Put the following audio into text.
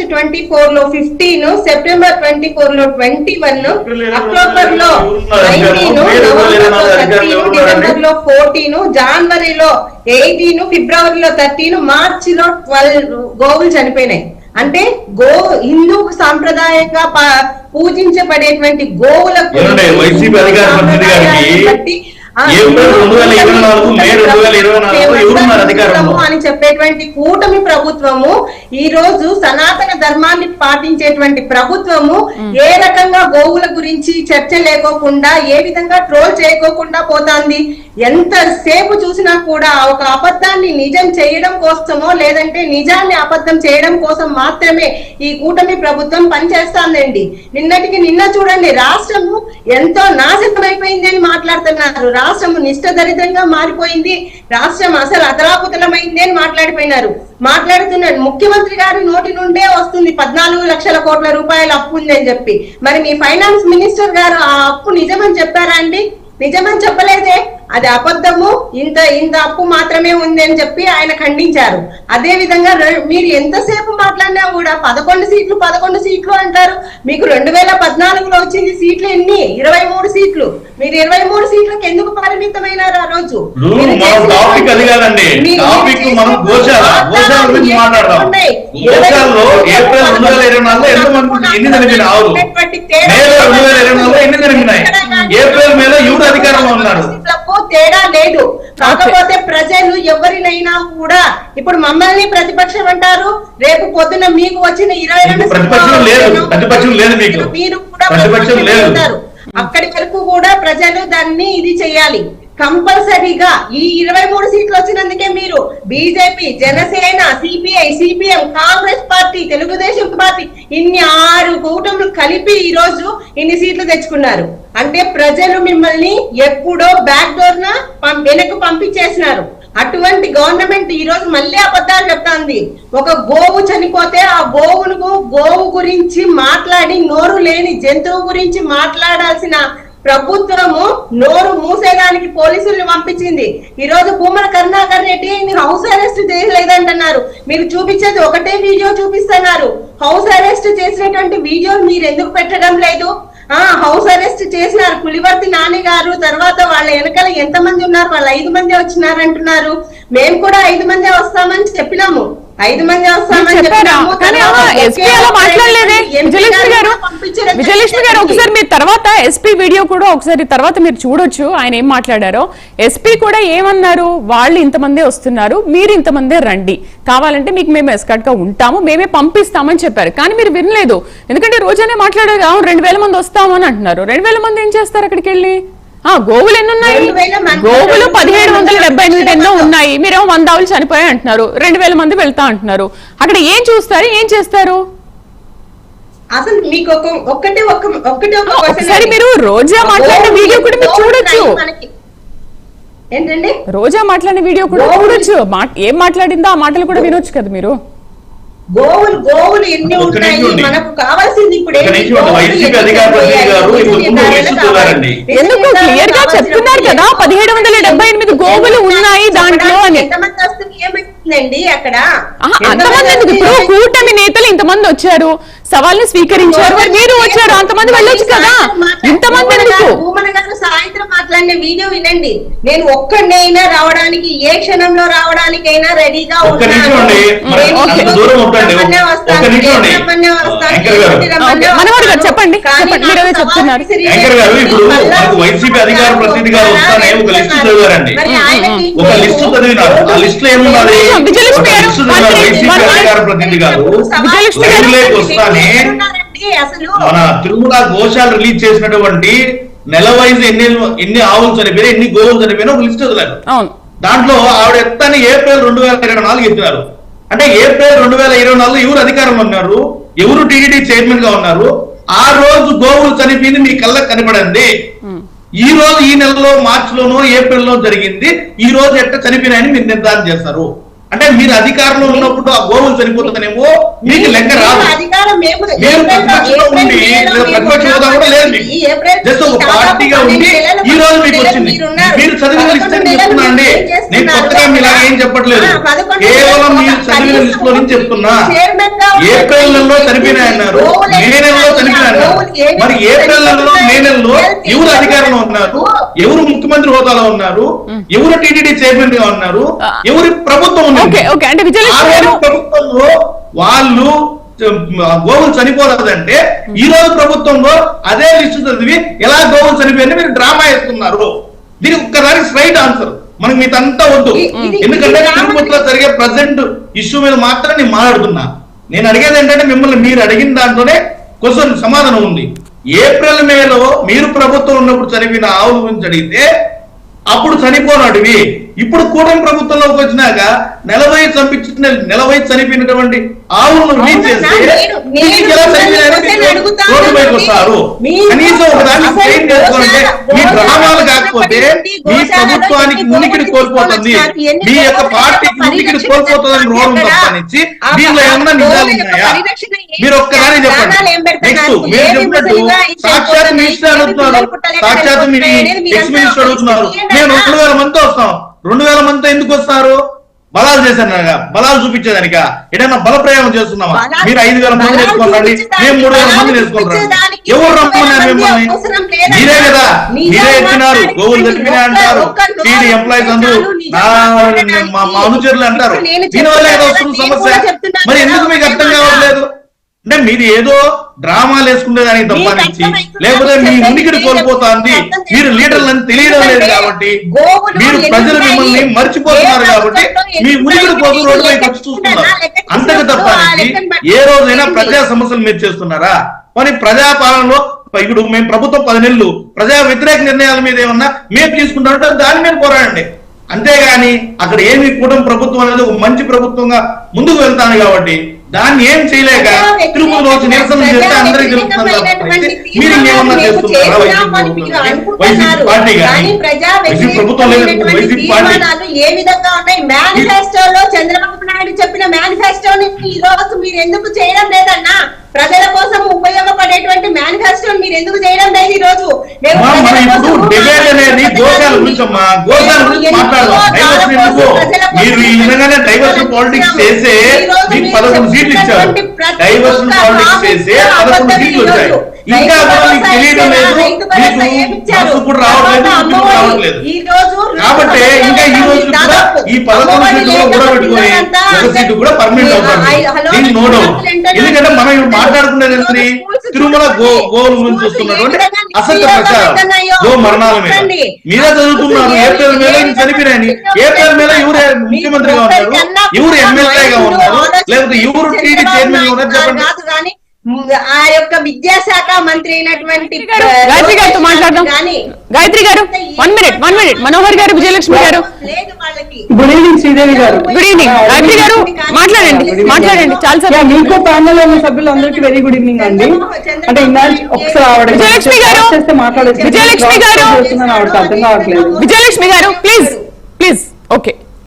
August twenty ఫోర్లో fifteen September twenty ఫోర్లో twenty one అక్టోబర్లో నైన్టీన్ నవంబర్లో థర్టీన్ డిసెంబర్లో ఫోర్టీన్ జనవరిలో ఎయిటీన్ ఫిబ్రవరిలో థర్టీన్ మార్చి లో ట్వెల్వ్ గోవులు చనిపోయినాయి. అంటే గో హిందూ సాంప్రదాయంగా పూజించబడేటువంటి గోవులకు? అని చెప్పేటువంటి కూటమి ప్రభుత్వము ఈ రోజు సనాతన ధర్మాన్ని పాటించేటువంటి ప్రభుత్వము ఏ రకంగా గోవుల గురించి చర్చ లేకోకుండా ఏ విధంగా ట్రోల్ చేయకోకుండా పోతాంది? ఎంత సేపు చూసినా కూడా ఒక అబద్ధాన్ని నిజం చేయడం కోసమో లేదంటే నిజాన్ని అబద్ధం చేయడం కోసం మాత్రమే ఈ కూటమి ప్రభుత్వం పనిచేస్తాందండి. నిన్నటికి నిన్న చూడండి రాష్ట్రము ఎంతో నాశనమైపోయింది అని మాట్లాడుతున్నారు. రాష్ట్రము నిష్టదరిద్రంగా మారిపోయింది. రాష్ట్రం అసలు అతలాకుతలమైంది అని మాట్లాడిపోయినారు. మాట్లాడుతున్నాడు ముఖ్యమంత్రి గారి నోటి నుండే వస్తుంది పద్నాలుగు లక్షల కోట్ల రూపాయల అప్పు ఉంది అని చెప్పి. మరి మీ ఫైనాన్స్ మినిస్టర్ గారు ఆ అప్పు నిజమని చెప్పారా అండి? నిజమని చెప్పలేదే. అది అబద్ధము. ఇంత ఇంత అప్పు మాత్రమే ఉంది అని చెప్పి ఆయన ఖండించారు. అదే విధంగా మీరు ఎంతసేపు మాట్లాడినా కూడా పదకొండు సీట్లు పదకొండు సీట్లు అంటారు. మీకు రెండు వేల పద్నాలుగులో వచ్చింది సీట్లు ఎన్ని? ఇరవై మూడు సీట్లు. మీరు ఇరవై మూడు సీట్లకు ఎందుకు పరిమితమైనారు ఆ రోజు? ఇప్పుడు కాకపోతే ప్రజలు ఎవరినైనా కూడా ఇప్పుడు మమ్మల్ని ప్రతిపక్షం అంటారు రేపు పొద్దున మీకు వచ్చిన ఇరవై రెండు. మీరు కూడా అక్కడి వరకు కూడా ప్రజలు దాన్ని ఇది చేయాలి. కంపల్సరీగా ఈ ఇరవై మూడు సీట్లు వచ్చినందుకే మీరు BJP Janasena CPI CPM Congress party Telugu Desam party ఇన్ని ఆరు కూటములు కలిపి ఈ రోజు ఇన్ని సీట్లు తెచ్చుకున్నారు. అంటే ప్రజలు మిమ్మల్ని ఎప్పుడో బ్యాక్ డోర్ నా వెనక్కు పంపించేసినారు. అటువంటి గవర్నమెంట్ ఈ రోజు మళ్ళీ అబద్ధాలు చెప్తాంది. ఒక గోవు చనిపోతే ఆ గోవును గోవు గురించి మాట్లాడి నోరు లేని జంతువు గురించి మాట్లాడాల్సిన ప్రభుత్వము నోరు మూసేయడానికి పోలీసుల్ని పంపించింది. ఈ రోజు భూమన కరుణాకర్ రెడ్డి మీరు హౌస్ అరెస్ట్ చేయలేదంటున్నారు. మీరు చూపించేది ఒకటే వీడియో చూపిస్తున్నారు. హౌస్ అరెస్ట్ చేసినటువంటి వీడియో మీరు ఎందుకు పెట్టడం లేదు? ఆ హౌస్ అరెస్ట్ చేసినారు పులివర్తి నాని గారు తర్వాత వాళ్ళ వెనకాల ఎంత మంది ఉన్నారు? వాళ్ళు ఐదు మంది వచ్చినారంటున్నారు. మేము కూడా ఐదు మందే వస్తామని చెప్పినాము. ఐదు మంది విజయలక్ష్మి గారు. ఒకసారి మీరు తర్వాత ఎస్పీ వీడియో కూడా ఒకసారి తర్వాత మీరు చూడొచ్చు ఆయన ఏం మాట్లాడారో. ఎస్పీ కూడా ఏమన్నారు? వాళ్ళు ఇంతమందే వస్తున్నారు మీరు ఇంతమందే రండి. కావాలంటే మీకు మేము ఎస్కట్గా ఉంటాము మేమే పంపిస్తామని చెప్పారు. కానీ మీరు వినలేదు. ఎందుకంటే రోజానే మాట్లాడారు "అవును, రెండు వేల మంది వస్తాము అని అంటున్నారు. రెండు వేల మంది ఏం చేస్తారు అక్కడికి వెళ్ళి? గోవులు ఎన్ని ఉన్నాయి గోవులు పదిహేడు వందల డెబ్బై ఎనిమిది ఎన్నో. ఉన్నాయి. మీరేమో వంద ఆవులు చనిపోయాయి అంటున్నారు. రెండు వేల మంది వెళ్తా అంటున్నారు. అక్కడ ఏం చూస్తారు? ఏం చేస్తారు? అసలు మీకు ఒక్కటే ఒక్కటే. మీరు రోజా మాట్లాడిన వీడియో కూడా మీరు చూడొచ్చు. ఏంటండి? రోజా మాట్లాడిన వీడియో కూడా చూడొచ్చు. మా- ఏం మాట్లాడిందో ఆ మాటలు కూడా వినొచ్చు కదా మీరు. గోవులు గోవులు ఎన్ని ఉంటాయి. మనకు కావాల్సింది ఇప్పుడు ఎందుకు క్లియర్గా చెప్తున్నారు కదా? పదిహేడు వందల డెబ్బై ఎనిమిది గోవులు ఉన్నాయి దాంట్లో అని. ఎంతమంది అక్కడ? అంతమంది ఇప్పుడు కూటమి నేతలు ఇంతమంది వచ్చారు. సవాల్ని స్వీకరించారు. మరి మీరు వచ్చారు. అంతమంది వెళ్ళొచ్చు కదా. ఇంతమంది ఎందుకు? సాయంత్రం మాట్లాడిన వీడియో వినండి. నేను ఒక్కడినైనా రావడానికి ఏ క్షణంలో రావడానికైనా రెడీగా. చెప్పండి, వైసీపీ అధికార ప్రతినిధి గారు వస్తానే. ఒక లిస్టు చదివారండి. ఒక లిస్టు చదివినారు ఆ లిస్ట్లో ఏమున్నది వైసీపీ అధికార ప్రతినిధి గారు. వస్తానే. మన తిరుమల గోశాల రిలీజ్ చేసినటువంటి నెల వైజ్ ఎన్ని ఎన్ని ఆవులు చనిపోయినా ఎన్ని గోవులు చనిపోయినా ఒక లిస్ట్ వదిలారు అవును. దాంట్లో ఆవిడ ఎత్తని ఏప్రిల్ రెండు వేల ఇరవై నాలుగు ఎత్తినారు. అంటే ఏప్రిల్ రెండు వేల ఇరవై నాలుగు ఎవరు అధికారంలో ఉన్నారు? ఎవరు టీడీడీ చైర్మన్గా ఉన్నారు? ఆ రోజు గోవులు చనిపోయింది మీ కళ్ళకు కనపడండి. ఈ రోజు ఈ నెలలో మార్చి లోనో ఏప్రిల్లో జరిగింది. ఈ రోజు ఎట్ట చనిపోయినాయని మీరు నిర్ధారణ చేస్తారు. అంటే మీరు అధికారంలో ఉన్నప్పుడు ఆ గోవులు చనిపోతుందనేమో మీకు లెక్క రాదు. మేము ప్రతిపక్షంలో ఉండి కూడా లేదు మీకు. జస్ట్ ఒక పార్టీగా ఉండి ఈ రోజు మీకు వచ్చింది. మీరు చదివిన లిస్ట్ చెప్తున్నా అండి. నేను? కొత్తగా మీలా ఏం చెప్పట్లేదు. కేవలం మీరు చదివిన లిస్ట్లో నుంచి చెప్తున్నా ఏప్రిల్ నెలలో చనిపోయినాయి అన్నారు. గోవులు మే నెలలో ఎన్ని చనిపోయినాయి అన్నారు. గోవులు ఏమి మరి ఏప్రిల్ నెలలో మే నెలలో? ఎవరు అధికారంలో ఉన్నారు? ఎవరు ముఖ్యమంత్రి హోదాలో ఉన్నారు? ఎవరు టీటీడీ చైర్మన్గా ఉన్నారు? ఎవరి ప్రభుత్వం ఓకే ఓకే. అంటే విజయలక్ష్మి ప్రభుత్వంలో వాళ్ళు గోవులు చనిపోలేదంటే ఈ రోజు ప్రభుత్వంలో అదే లిస్టు చదివి ఎలా గోవులు చనిపోయింది మీరు డ్రామా వేస్తున్నారు. దీనికి ఒక్కదానికి స్ట్రైట్ ఆన్సర్. మనకి మీదంతా వద్దు. ఎందుకంటే తిరుపతిలో జరిగే ప్రజెంట్ ఇష్యూ మీద మాత్రం నేను మాట్లాడుతున్నా. నేను అడిగేది ఏంటంటే మిమ్మల్ని మీరు అడిగిన దాంట్లోనే క్వశ్చన్ సమాధానం ఉంది. ఏప్రిల్ మేలో మీరు ప్రభుత్వం ఉన్నప్పుడు చనిపోయిన ఆవుల గురించి అడిగితే అప్పుడు చనిపోనాడివి. ఇప్పుడు కూటమి ప్రభుత్వంలోకి వచ్చినాక నెలవై చంపించిన నెలవై చనిపోయినటువంటి ఆవులను రోడ్డు పైకి వస్తారు. కనీసం ఒక దాన్ని చేసుకోవాలంటే మీ గోశాల ఉన్నప్పటి మీ ప్రభుత్వానికి ఉనికిని కోల్పోతుంది. మీ యొక్క పార్టీకి ఉనికిని కోల్పోతుందని? తప్పనిచ్చి ఆ దీనిలో ఏమన్నా నిజాలు ఉన్నాయా? మీరు ఒక్కదాని చెప్పండి? నెక్స్ట్ మీరు చెప్పినట్టు సాక్షాత్ మినిస్టర్ అడుగుతున్నారు. సాక్షాత్ మీ చనిపోతున్నాయి, మీరంతా ఎక్స్ మినిస్టర్ అడుగుతున్నారు. మేము? రెండు వేల మందితో వస్తాం. రెండు వేల మందితో ఎందుకు వస్తారు? బలాలు చేశారు బలాలు చూపించేదానిక. ఏదైనా బల ప్రయోగం చేస్తున్నామా బలాలు- మీరు ఐదు వేల మంది చూపించడానికి, మేము మూడు వేల మంది చూపించడానికి ఎవరు రమ్మన్నారు మిమ్మల్ని. మీరే కదా. మీరే ఎత్తినారు. గోవులు ఒక్క- అంటారు. టీడీ ఎంప్లాయీస్ అందరూ. మా అనుచరులు అంటారు. దీనివల్ల ఏదో సమస్య. మరి ఎందుకు మీకు అర్థం. కావట్లేదు? అంటే మీరు ఏదో డ్రామాలు వేసుకునే దానికి అర్థమైతుంది. లేకపోతే మీ ఉనికిని కోల్పోతుంది మీరు. లీడర్లను తెలియడం లేదు కాబట్టి మీరు ప్రజలు? మిమ్మల్ని మర్చిపోతున్నారు కాబట్టి మీ ఉనికిని ఉన్నాయి? కోసం రోడ్డు పైకి లెక్క వచ్చి చూస్తున్నారు అంతకు బట్టి ఏ రోజైనా? ప్రజా సమస్యలు మీరు చేస్తున్నారా కానీ ప్రజాపాలనలో ఇప్పుడు మేము ప్రభుత్వం పది నెలలు ప్రజా వ్యతిరేక నిర్ణయాల మీద ఏమన్నా మేము తీసుకుంటామంటే దాని మీద పోరాడండి అంతేగాని అక్కడ ఏమి కూటమి ప్రభుత్వం అనేది ఒక మంచి ప్రభుత్వంగా ముందుకు వెళ్తాను కాబట్టి దాన్ని ఏం చేయలేక తిరుపతిలో వచ్చి నిరసన చేస్తే అందరికీ తెలుస్తుంది తప్ప మీరు ఇంకేమన్నా చేస్తున్నారా? వైసీపీ వైసీపీ పార్టీ కానీ వైసీపీ ప్రభుత్వం లేదు వైసీపీ పార్టీ ఏ విధంగా ఉన్నాయి? మేనిఫెస్టోలో చంద్రబాబు నాయుడు చెప్పిన మేనిఫెస్టోని ఈ రోజు మీరు ఎందుకు చేయడం లేదన్నా? ప్రజల కోసం ఉపయోగపడేటువంటి మేనిఫెస్టోని మీరు ఎందుకు చేయడం లేదు ఈ రోజు మీరు ఈ విధంగానే డైవర్షన్ పాలిటిక్స్ చేసే పదకొండు సీట్లు ఇచ్చారు. డైవర్షన్ పాలిటిక్స్ చేసే కూడా పదకొండు సీట్లు వచ్చాయి. ఇంకా తెలియడం? లేదు. రావట్లేదు కాబట్టి ఇంకా ఈ రోజు కూడా దాదాపు ఈ పదకొండు అమ్మఒడి సీట్లు కూడా లేక పెట్టుకుని పిల్లలంతా ఒక సీటు కూడా పర్మనెంట్ ఐ- అవుతారు. హలో, దీన్ని నో డౌట్. పిల్లలు ఏంటంటే ఎందుకంటే మనం ఇప్పుడు మాట్లాడుకునేది ఏంటి తిరుమల గో గోవుల గురించి వస్తున్నటువంటి అసత్య ప్రచారం. గో మరణాల మీద. మీరే చదువుతున్నారు. ఏప్రిల్ మీద చనిపోయినాయని. ఏప్రిల్ మీద ఎవరు ముఖ్యమంత్రిగా ఉన్నారు. ఎవరు ఎమ్మెల్యేగా ఉన్నారు. లేకపోతే ఎవరు టీడీ చైర్మన్ ఉన్నారు. చెప్పండి. ఆ యొక్క విద్యాశాఖ మంత్రి అయినటువంటి గాయత్రి గారితో మాట్లాడదాం. కానీ Gayatri garu one minute one minute Manohar garu Vijayalakshmi garu. Good evening Sridevi గారు. గుడ్ ఈవినింగ్ గాయత్రి గారు మాట్లాడండి మాట్లాడండి. చాలా సార్ మీకు ప్యానల్ ఉన్న సభ్యులందరికీ వెరీ గుడ్ ఈవినింగ్ అండి. అంటే ఇందాక ఒకసారి ఆవిడ విజయలక్ష్మి గారు. విజయలక్ష్మి గారు. అర్థం కావట్లేదు విజయలక్ష్మి గారు ప్లీజ్ ప్లీజ్ ఓకే